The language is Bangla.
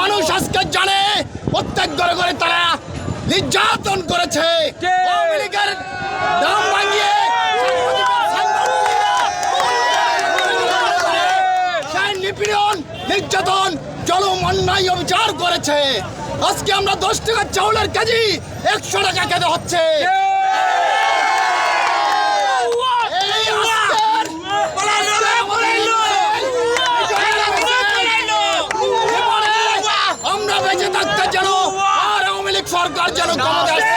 মানুষ আজকে জানে প্রত্যেক ঘরে ঘরে তারা নির্যাতন করেছে। আওয়ামী লীগের দাম ভাঙিয়ে নিপীড়ন নির্যাতন জলম অন্যায় অবিচার করেছে। আজকে আমরা দশ টাকা চাউলের কেজি একশো টাকা খেতে হচ্ছে। সরকার যেন ক্ষমতা